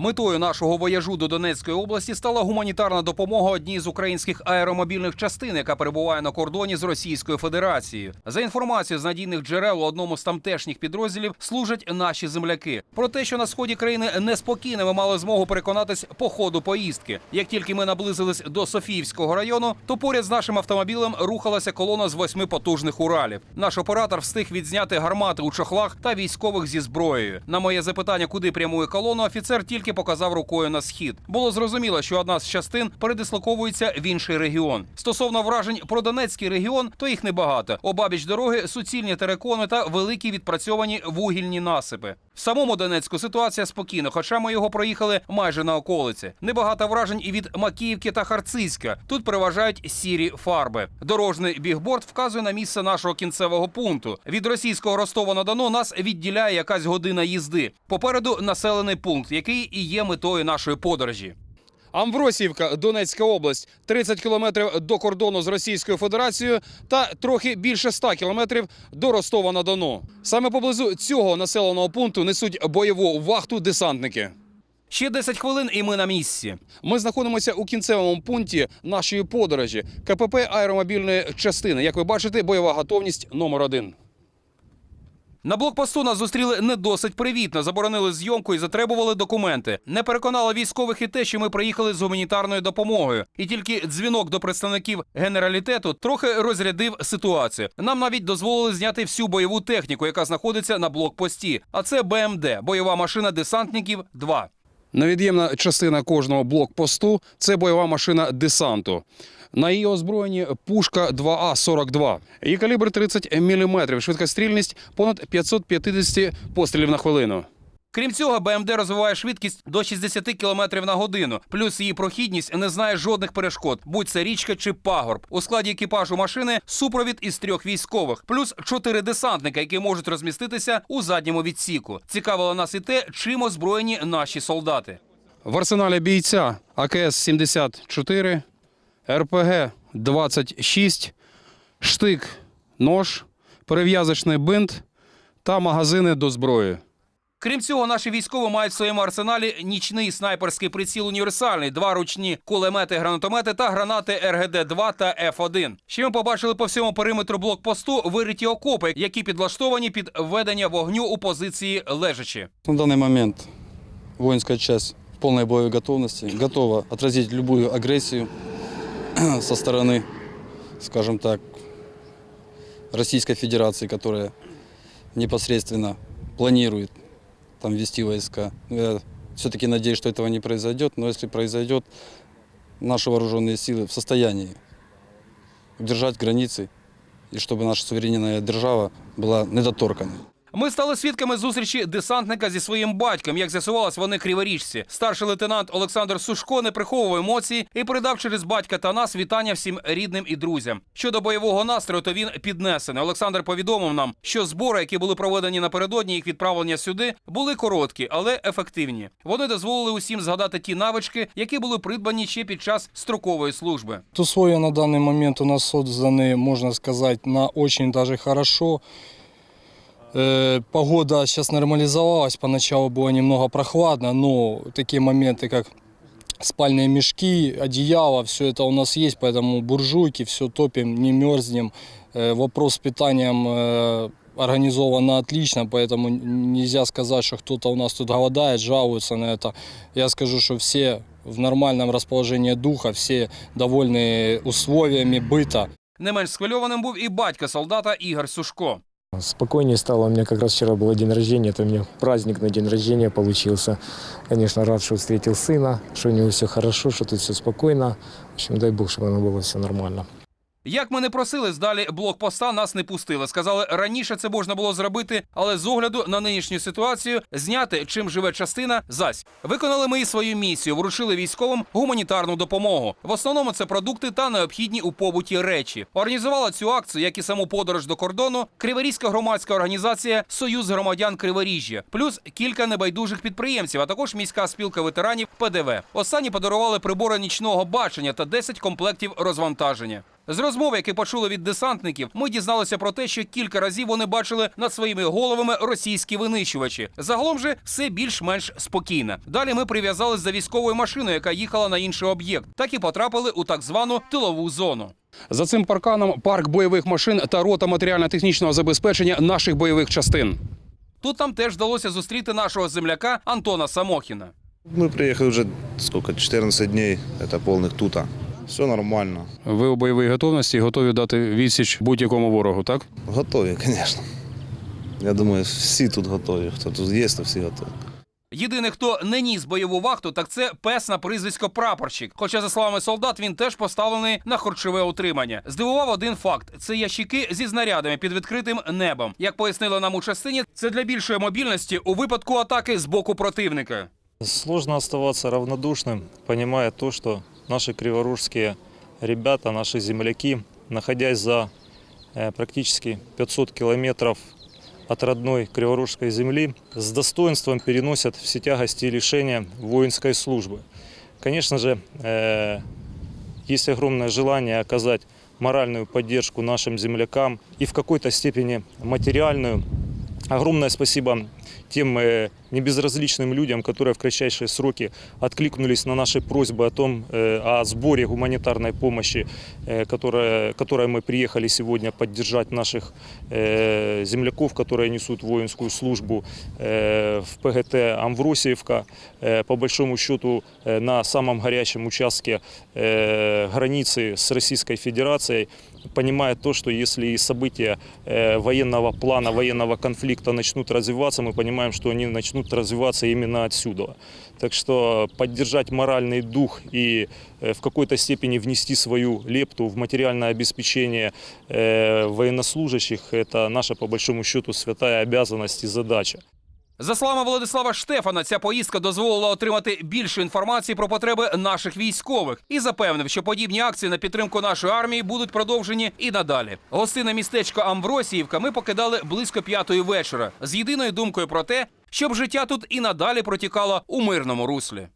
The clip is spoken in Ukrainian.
Метою нашого вояжу до Донецької області стала гуманітарна допомога одній з українських аеромобільних частин, яка перебуває на кордоні з Російською Федерацією. За інформацією з надійних джерел у одному з тамтешніх підрозділів служать наші земляки. Про те, що на сході країни неспокійно, ми мали змогу переконатись по ходу поїздки. Як тільки ми наблизились до Софіївського району, то поряд з нашим автомобілем рухалася колона з восьми потужних уралів. Наш оператор встиг відзняти гармати у чохлах та військових зі зброєю. На моє запитання, куди прямує колона, офіцер тільки показав рукою на схід. Було зрозуміло, що одна з частин передислоковується в інший регіон. Стосовно вражень про Донецький регіон, то їх небагато. Обабіч дороги суцільні терекони та великі відпрацьовані вугільні насипи. Самому Донецьку ситуація спокійна, хоча ми його проїхали майже на околиці. Небагато вражень і від Макіївки та Харцизька. Тут переважають сірі фарби. Дорожний бігборд вказує на місце нашого кінцевого пункту. Від російського Ростова на Дону нас відділяє якась година їзди. Попереду населений пункт, який і є метою нашої подорожі. Амвросіївка, Донецька область, 30 кілометрів до кордону з Російською Федерацією та трохи більше 100 кілометрів до Ростова на Дону. Саме поблизу цього населеного пункту несуть бойову вахту десантники. Ще 10 хвилин, і ми на місці. Ми знаходимося у кінцевому пункті нашої подорожі КПП аеромобільної частини. Як ви бачите, бойова готовність номер один. На блокпосту нас зустріли не досить привітно, заборонили зйомку і затребували документи. Не переконало військових і те, що ми приїхали з гуманітарною допомогою. І тільки дзвінок до представників генералітету трохи розрядив ситуацію. Нам навіть дозволили зняти всю бойову техніку, яка знаходиться на блокпості. А це БМД бойова машина десантників 2 Невід'ємна частина кожного блокпосту це бойова машина десанту. На її озброєнні пушка 2А-42. Її калібр 30 мм, швидкострільність понад 550 пострілів на хвилину. Крім цього, БМД розвиває швидкість до 60 км на годину. Плюс її прохідність не знає жодних перешкод, будь це річка чи пагорб. У складі екіпажу машини супровід із трьох військових, плюс чотири десантника, які можуть розміститися у задньому відсіку. Цікавило нас і те, чим озброєні наші солдати. В арсеналі бійця АКС-74, РПГ-26, штик, нож, перев'язочний бинт та магазини до зброї. Крім цього, наші військові мають в своєму арсеналі нічний снайперський приціл універсальний, два ручні кулемети, гранатомети та гранати РГД-2 та Ф-1. Ще ми побачили по всьому периметру блокпосту вириті окопи, які підлаштовані під ведення вогню у позиції лежачі. На данный момент воинская часть в полной боевой готовности, готова отразить любую агрессию со стороны, скажем так, Российской Федерации, которая непосредственно планирует там вести войска. Я все-таки надеюсь, что этого не произойдет, но если произойдет, наши вооруженные силы в состоянии удержать границы и чтобы наша суверенная держава была недоторканной. Ми стали свідками зустрічі десантника зі своїм батьком. Як з'ясувалось, вони криворіжці. Старший лейтенант Олександр Сушко не приховував емоцій і передав через батька та нас вітання всім рідним і друзям. Щодо бойового настрою, то він піднесений. Олександр повідомив нам, що збори, які були проведені напередодні їх відправлення сюди, були короткі, але ефективні. Вони дозволили усім згадати ті навички, які були придбані ще під час строкової служби. Условия на данный момент у нас созданы, можно сказать, на очень даже хорошо. Э, Погода сейчас нормализовалась, поначалу было немного прохладно, но такие моменты, как спальные мешки, одеяло, все это у нас есть, поэтому буржуйки, все топим, не мерзнем. Э, Вопрос с питанием э, организовано отлично, поэтому нельзя сказать, что кто-то у нас тут голодает, жалуется на это. Я скажу, что все в нормальном расположении духа, все довольны условиями быта. Не менш схвильованим був і батько солдата Ігор Сушко. Спокойнее стало. У меня как раз вчера был день рождения. Это у меня праздник на день рождения получился. Конечно, рад, что встретил сына, что у него все хорошо, что тут все спокойно. В общем, дай бог, чтобы оно было все нормально. Як ми не просили, здалі блокпоста нас не пустили. Сказали, раніше це можна було зробити, але з огляду на нинішню ситуацію зняти, чим живе частина, зась. Виконали ми і свою місію, вручили військовим гуманітарну допомогу. В основному це продукти та необхідні у побуті речі. Організувала цю акцію, як і саму подорож до кордону, Криворізька громадська організація Союз громадян Криворіжжя, плюс кілька небайдужих підприємців, а також міська спілка ветеранів ПДВ. Останні подарували прибори нічного бачення та 10 комплектів розвантаження. З розмов, які почули від десантників, ми дізналися про те, що кілька разів вони бачили над своїми головами російські винищувачі. Загалом же все більш-менш спокійно. Далі ми прив'язались за військовою машиною, яка їхала на інший об'єкт, так і потрапили у так звану тилову зону. За цим парканом парк бойових машин та рота матеріально-технічного забезпечення наших бойових частин. Тут нам теж вдалося зустріти нашого земляка Антона Самохіна. Мы приехали уже сколько, 14 дней, это полных тута. Все нормально. Ви у бойовій готовності готові дати відсіч будь-якому ворогу, так? Готові, конечно. Я думаю, всі тут готові. Хто тут є, то всі готові. Єдиний, хто не ніс бойову вахту, так це пес на прізвисько прапорщик. Хоча, за словами солдат, він теж поставлений на харчове утримання. Здивував один факт: це ящики зі знарядами під відкритим небом. Як пояснили нам у частині, це для більшої мобільності у випадку атаки з боку противника. Сложно оставаться равнодушным, понимая то, что наши криворужские ребята, наши земляки, находясь за э, практически 500 километров от родной криворужской земли, с достоинством переносят все тягости и лишения воинской службы. Конечно же, э, есть огромное желание оказать моральную поддержку нашим землякам и в какой-то степени материальную. Огромное спасибо тем э, небезразличным людям, которые в кратчайшие сроки откликнулись на наши просьбы о том, э, о сборе гуманитарной помощи, э, которая, которой мы приехали сегодня поддержать наших э, земляков, которые несут воинскую службу э, в ПГТ Амвросиевка. Э, По большому счету э, на самом горячем участке э, границы с Российской Федерацией, понимая то, что если и события э, военного плана, военного конфликта начнут развиваться, мы понимаем, что они начнут развиваться именно отсюда. Так что поддержать моральный дух и э, в какой-то степени внести свою лепту в материальное обеспечение э, военнослужащих – это наша, по большому счету, святая обязанность и задача. За словами Владислава Штефана, ця поїздка дозволила отримати більше інформації про потреби наших військових і запевнив, що подібні акції на підтримку нашої армії будуть продовжені і надалі. Гостине містечко Амвросіївка ми покидали близько п'ятої вечора з єдиною думкою про те, щоб життя тут і надалі протікало у мирному руслі.